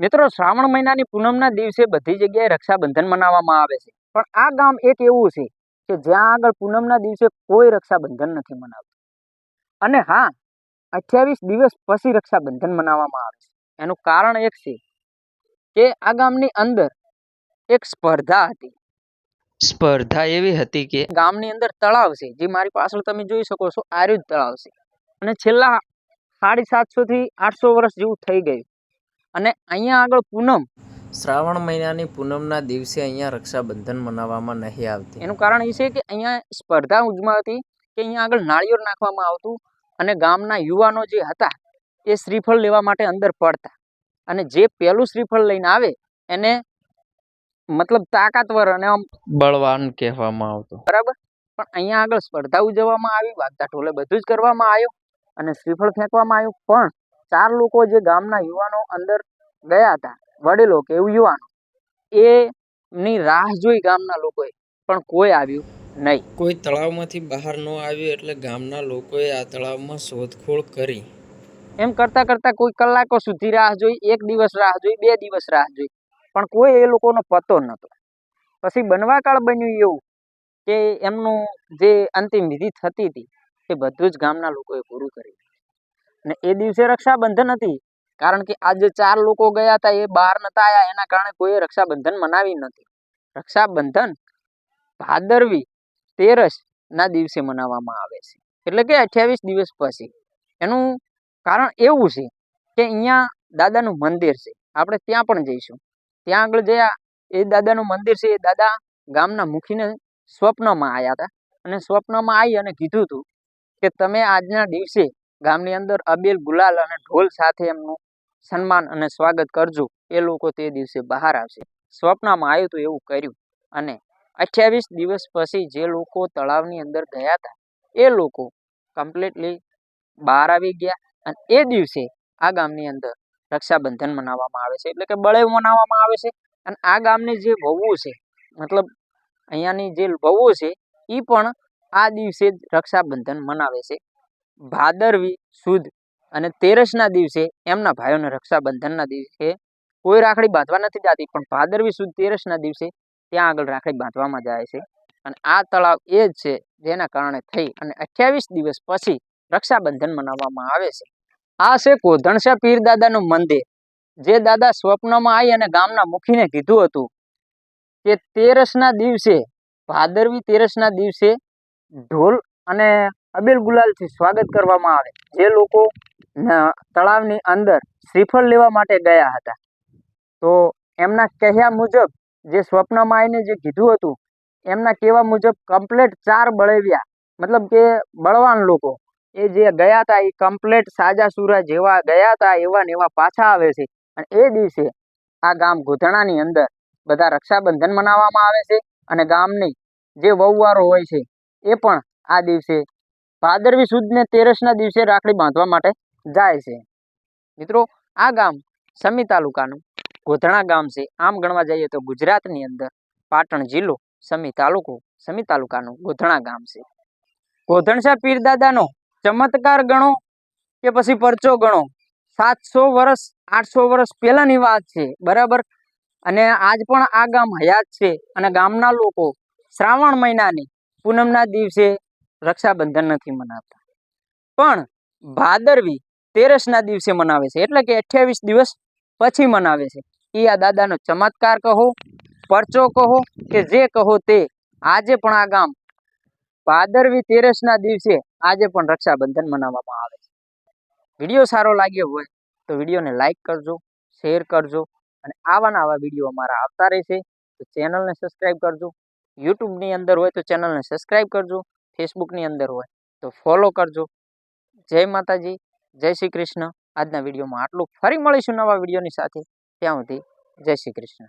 મિત્રો શ્રાવણ મહિનાની પૂનમના દિવસે બધી જગ્યાએ રક્ષાબંધન મનાવવામાં આવે છે. પણ આ ગામ એક એવું છે કે જ્યાં આગળ પૂનમના દિવસે કોઈ રક્ષાબંધન નથી મનાવતું. અને હા અઠ્યાવીસ દિવસ પછી રક્ષાબંધન મનાવવામાં આવે છે. એનું કારણ એક છે કે આ ગામની અંદર એક સ્પર્ધા હતી. સ્પર્ધા એવી હતી કે ગામની અંદર તળાવ છે. જે મારી પાછળ તમે જોઈ શકો છો આર્યુદ તળાવ છે. અને છેલ્લા સાડી સાતસો થી આઠસો વર્ષ જેવું થઈ ગયું. અને અહીંયા આગળ પૂનમ. શ્રાવણ મહિનાની પૂનમના દિવસે અહીંયા રક્ષાબંધન મનાવવામાં નહીં આવતી. એનું કારણ એ છે કે અહીંયા સ્પર્ધા ઉજમાતી કે અહીંયા આગળ નાળિયેર નાખવામાં આવતું અને ગામના યુવાનો જે હતા એ શ્રીફળ લેવા માટે અંદર પડતા. અને જે પહેલું શ્રીફળ લઈને આવે એને મતલબ તાકાતવર અને આમ બળવાન કહેવામાં આવતું. બરાબર? પણ અહીંયા આગળ સ્પર્ધા ઉજવવામાં આવી વાગતા ઢોલે બધું જ કરવામાં આવ્યું અને શ્રીફળ ફેંકવામાં આવ્યું. પણ ચાર લોકો જે ગામના યુવાનો અંદર ગયા હતા વડીલો કે એવું યુવાનો એની રાહ જોઈ ગામના લોકોએ પણ કોઈ આવ્યું નહીં. કોઈ તળાવમાંથી બહાર ન આવ્યું એટલે ગામના લોકોએ આ તળાવમાં શોધખોળ કરી. એમ કરતા કરતા કોઈ કલાકો સુધી રાહ જોઈ એક દિવસ રાહ જોઈ બે દિવસ રાહ જોઈ પણ કોઈ એ લોકોનો પતો નહોતો. પછી બનવાકાળ બન્યું એવું કે એમનું જે અંતિમ વિધિ થતી હતી એ બધું જ ગામના લોકોએ પૂરું કરી અને એ દિવસે રક્ષાબંધન હતી. કારણ કે આ જે ચાર લોકો ગયા હતા, એ બહાર નતા આવ્યા એના કારણે કોઈએ રક્ષાબંધન મનાવી નથી રક્ષાબંધન ભાદરવી તેરસ ના દિવસે મનાવવામાં આવે છે. એટલે કે અઠ્યાવીસ દિવસ પછી. એનું કારણ એવું છે કે અહીંયા દાદાનું મંદિર છે. આપણે ત્યાં પણ જઈશું. ત્યાં આગળ જયા, એ દાદાનું મંદિર છે, એ દાદા ગામના મુખીને સ્વપ્નમાં આવ્યા હતા. અને સ્વપ્નમાં આવી અને કીધું હતું કે તમે આજના દિવસે ગામની અંદર અબીલ, ગુલાલ અને ઢોલ સાથે એમનું સન્માન અને સ્વાગત કરજો. એ લોકો તે દિવસે બહાર આવશે. સ્વપ્નમાં આવ્યું હતું એવું કર્યું. અને અઠ્યાવીસ દિવસ પછી જે લોકો તળાવની અંદર ગયા હતા, એ લોકો કમ્પ્લીટલી બહાર આવી ગયા. અને એ દિવસે આ ગામની અંદર રક્ષાબંધન મનાવવામાં આવે છે. એટલે કે બળે મનાવવામાં આવે છે. અને આ ગામની જે વહુ છે, મતલબ અહીંયાની જે વહુ છે એ પણ આ દિવસે જ રક્ષાબંધન મનાવે છે. ભાદરવી સુદ અને તેરસના દિવસે એમના ભાઈઓને રક્ષાબંધનના દિવસે કોઈ રાખડી બાંધવા નથી જતી, પણ ભાદરવી સુદ તેરસના દિવસે ત્યાં આગળ રાખડી બાંધવામાં જાય છે. અને આ તળાવ એ જ છે જેના કારણે થઈ અને અઠ્યાવીસ દિવસ પછી રક્ષાબંધન મનાવવામાં આવે છે. આ છે કોધણસા પીર દાદાનું મંદિર, જે દાદા સ્વપ્નમાં આવી અને ગામના મુખીને કીધું હતું કે તેરસના દિવસે, ભાદરવી તેરસના દિવસે ઢોલ અને અબેલ ગુલાલથી સ્વાગત કરવામાં આવે. જે લોકો તળાવની અંદર શ્રીફળ લેવા માટે ગયા હતા. તો એમના કહ્યા મુજબ, જે સ્વપ્નમાં આવીને જે કીધું હતું, એમના કહેવા મુજબ કમ્પ્લેટ ચાર બળેવ્યા. મતલબ કે બળવાન લોકો. એ જે ગયા હતા, એ કમ્પ્લેટ સાજા સુરા જેવા ગયા હતા, એવા ને એવા પાછા આવે છે. અને એ દિવસે આ ગામ ગોધણાની અંદર બધા રક્ષાબંધન મનાવવામાં આવે છે. અને ગામની જે વહુવારો હોય છે, એ પણ આ દિવસે ભાદરવી સુદ ને તેરસના દિવસે રાખડી બાંધવા માટે જાય છે. મિત્રો, આ ગામ સમી તાલુકાનું ગોધણા ગામ છે. આમ ગણવા જઈએ તો ગુજરાતની અંદર પાટણ જિલ્લો સમી તાલુકો, સમી તાલુકાનું ગોધણા ગામ છે. ગોધણસા પીર દાદાનો ચમત્કાર ગણો કે પછી પરચો ગણો? સાતસો વર્ષ, આઠસો વર્ષ પહેલાની વાત છે. બરાબર? અને આજ પણ આ ગામ હયાત છે. અને ગામના લોકો શ્રાવણ મહિનાની પૂનમના દિવસે રક્ષાબંધન નથી મનાવતા. પણ ભાદરવી તેરસના દિવસે મનાવે છે. એટલે કે અઠ્યાવીસ દિવસ પછી મનાવે છે. એ આ દાદાનો ચમત્કાર કહો, પરચો કહો કે જે કહો તે. આજે પણ આ ગામ ભાદરવી તેરસના દિવસે આજે પણ રક્ષાબંધન મનાવવામાં આવે છે. વીડિયો સારો લાગ્યો હોય તો વિડીયોને લાઈક કરજો, શેર કરજો અને આવા આવા વીડિયો અમારા આવતા રહેશે. તો ચેનલને સબસ્ક્રાઈબ કરજો. યુટ્યુબની અંદર હોય તો ચેનલને સબસ્ક્રાઈબ કરજો. ફેસબુકની અંદર હોય, તો ફોલો કરજો. જય માતાજી, જય શ્રી કૃષ્ણ. આજના વિડીયોમાં આટલું. ફરી મળીશું નવા વિડીયોની સાથે. ત્યાં સુધી જય શ્રી કૃષ્ણ.